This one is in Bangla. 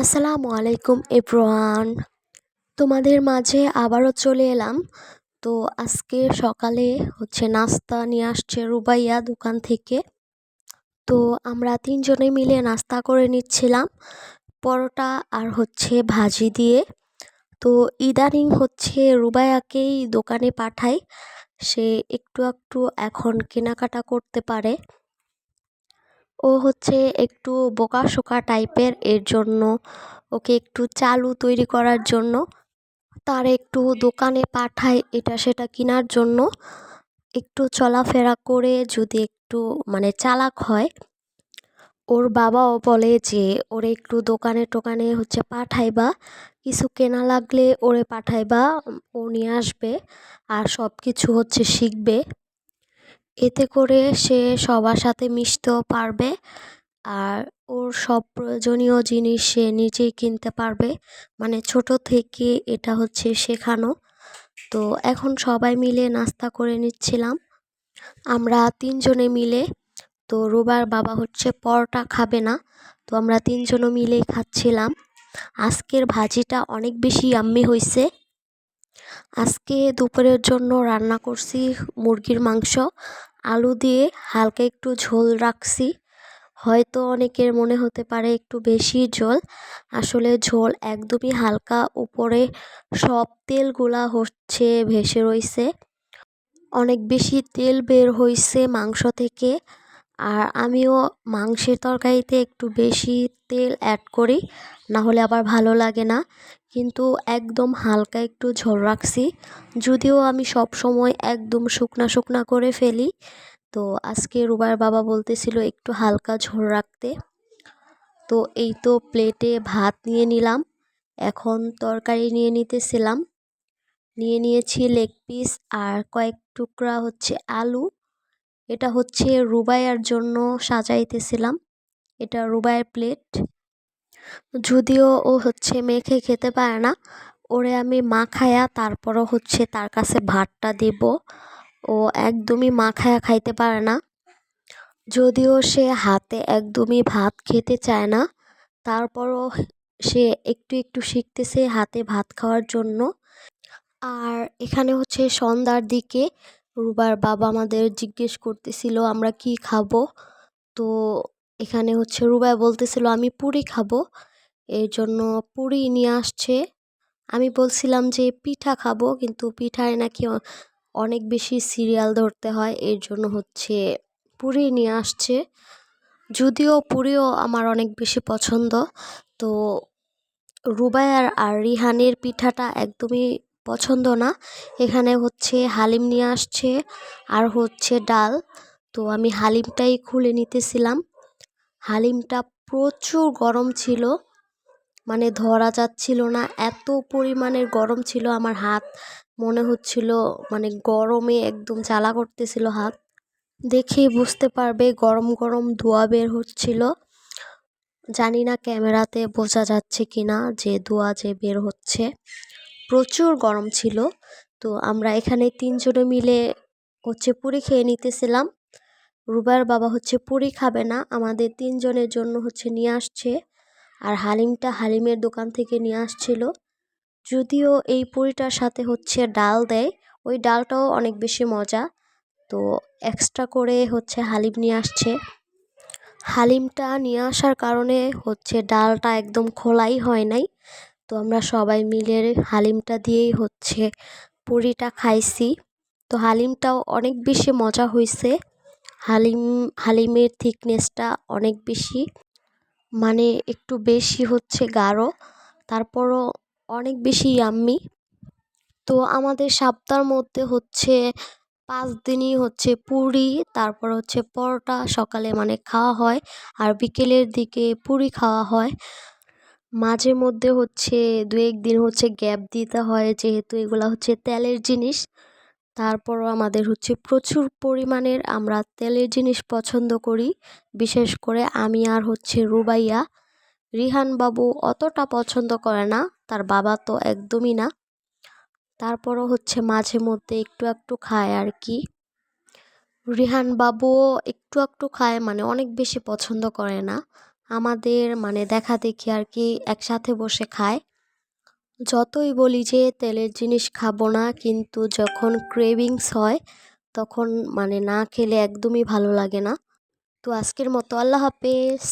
আসসালামু আলাইকুম এভরিওয়ান। তোমাদের মাঝে আবারও চলে এলাম। তো আজকে সকালে হচ্ছে নাস্তা নিয়ে আসছে রুবাইয়া দোকান থেকে। তো আমরা তিনজনে মিলে নাস্তা করে নিচ্ছিলাম পরোটা আর হচ্ছে ভাজি দিয়ে। তো ইদানিং হচ্ছে রুবাইয়াকেই দোকানে পাঠাই। সে একটু একটু এখন কেনাকাটা করতে পারে। ও হচ্ছে একটু বোকাশোকা টাইপের, এর জন্য ওকে একটু চালু তৈরি করার জন্য তার একটু দোকানে পাঠায় এটা সেটা কেনার জন্য। একটু চলাফেরা করে যদি একটু মানে চালাক হয়, ওর বাবাও বলে যে ওরে একটু দোকানে টোকানে হচ্ছে পাঠাইবা, কিছু কেনা লাগলে ওরে পাঠাইবা, ও নিয়ে আসবে আর সব কিছু হচ্ছে শিখবে। এতে করে সে সবার সাথে মিশতেও পারবে আর ওর সব প্রয়োজনীয় জিনিস সে নিজেই কিনতে পারবে। মানে ছোট থেকে এটা হচ্ছে শেখানো। তো এখন সবাই মিলে নাস্তা করে নিচ্ছিলাম। আমরা তিনজনে মিলে, তো রোবার বাবা হচ্ছে পরোটা খাবে না, তো আমরা তিনজনে মিলেই খাচ্ছিলাম। আজকের ভাজিটা অনেক বেশি আম্মি হয়েছে আজকে দুপুরের জন্য রান্না করছি মুরগির মাংস। আলু দিয়ে হালকা একটু ঝোল রাখছি। হয়তো অনেকের মনে হতে পারে একটু বেশি ঝোল। আসলে ঝোল একদমই হালকা উপরে সব তেলগুলা হচ্ছে ভেসে রইছে। অনেক বেশি তেল বের হইছে মাংস থেকে। আর আমিও মাংসের তরকারিতে একটু বেশি তেল অ্যাড করি না হলে আবার ভালো লাগে না। কিন্তু একদম হালকা একটু ঝোল রাখছি। যদিও আমি সব সময় একদম শুকনা শুকনা করে ফেলি। তো আজকে রুবার বাবা বলতেছিল একটু হালকা ঝোল রাখতে। তো এই তো প্লেটে ভাত নিয়ে নিলাম। এখন তরকারি নিয়ে নিতেছিলাম। নিয়ে নিয়েছি লেগ পিস আর কয়েক টুকরা হচ্ছে আলু। এটা হচ্ছে রুবাইয়ার জন্য সাজাইতেছিলাম। এটা রুবাইয়ের প্লেট যদিও ও হচ্ছে মেখে খেতে পারে না, ওরে আমি মাখায়া তারপরও হচ্ছে তার কাছে ভাতটা দেব। ও একদমই মাখায়া খাইতে পারে না। যদিও সে হাতে একদমই ভাত খেতে চায় না, তারপরও সে একটু একটু শিখতেছে হাতে ভাত খাওয়ার জন্য। আর এখানে হচ্ছে সন্ধ্যার দিকে রুবার বাবা আমাদের জিজ্ঞেস করতেছিল, আমরা কি খাব? তো এখানে হচ্ছে রুবাই বলতেছিল, আমি পুরি খাব। এর জন্য পুরি নিয়ে আসছে। আমি বলছিলাম যে, পিঠা খাব। কিন্তু পিঠায় নাকি অনেক বেশি সিরিয়াল ধরতে হয়। এর জন্য হচ্ছে পুরি নিয়ে আসছে। যদিও পুরিও আমার অনেক বেশি পছন্দ। তো রুবায়ার আর রিহানের পিঠাটা একদমই পছন্দ না। এখানে হচ্ছে হালিম নিয়ে আসছে। আর হচ্ছে ডাল। তো আমি হালিমটাই খুলে নিতেছিলাম। হালিমটা প্রচুর গরম ছিল। মানে ধরা যাচ্ছিল না, এত পরিমাণের গরম ছিল আমার হাত। মনে হচ্ছিল মানে গরমে একদম জ্বালা করতেছিল হাত। দেখেই বুঝতে পারবে গরম গরম ধোয়া বের হচ্ছিল। জানি না ক্যামেরাতে বোঝা যাচ্ছে কি না যে ধোয়া যে বের হচ্ছে। প্রচুর গরম ছিল। তো আমরা এখানে তিনজনে মিলে হচ্ছে পুরি খেয়ে নিতেছিলাম। রুবার বাবা হচ্ছে পুরি খাবে না, আমাদের তিনজনের জন্য হচ্ছে নিয়ে আসছে। আর হালিমটা হালিমের দোকান থেকে নিয়ে আসছিল। যদিও এই পুরিটার সাথে হচ্ছে ডাল দেয়, ওই ডালটাও অনেক বেশি মজা। তো এক্সট্রা করে হচ্ছে হালিম নিয়ে আসছে। হালিমটা নিয়ে আসার কারণে হচ্ছে ডালটা একদম খোলাই হয় নাই। তো আমরা সবাই মিলে হালিমটা দিয়েই হচ্ছে পুরিটা খাইছি। তো হালিমটাও অনেক বেশি মজা হয়েছে হালিম, হালিমের থিকনেসটা অনেক বেশি। মানে একটু বেশি হচ্ছে গাঢ়, তারপরও অনেক বেশি ইয়াম্মি তো আমাদের সপ্তাহের মধ্যে হচ্ছে পাঁচ দিনই হচ্ছে পুরি, তারপর হচ্ছে পরোটা সকালে মানে খাওয়া হয়, আর বিকেলের দিকে পুরি খাওয়া হয়। মাঝে মধ্যে হচ্ছে দু একদিন হচ্ছে গ্যাপ দিতে হয়, যেহেতু এগুলো হচ্ছে তেলের জিনিস। তারপরও আমাদের হচ্ছে প্রচুর পরিমাণের আমরা তেলের জিনিস পছন্দ করি। বিশেষ করে আমি আর হচ্ছে রুবাইয়া। রিহান বাবু অতটা পছন্দ করে না, তার বাবা তো একদমই না। তারপরও হচ্ছে মাঝে মধ্যে একটু একটু খায় আর কি। রিহান বাবুও একটু একটু খায় মানে অনেক বেশি পছন্দ করে না। আমাদের মানে দেখা দেখি আর কি একসাথে বসে খায়। যতই বলি যে তেলের জিনিস খাব না, কিন্তু যখন ক্রেভিংস হয়, তখন মানে না খেলে একদমই ভালো লাগে না। তো আজকের মতো আল্লাহ হাফেজ।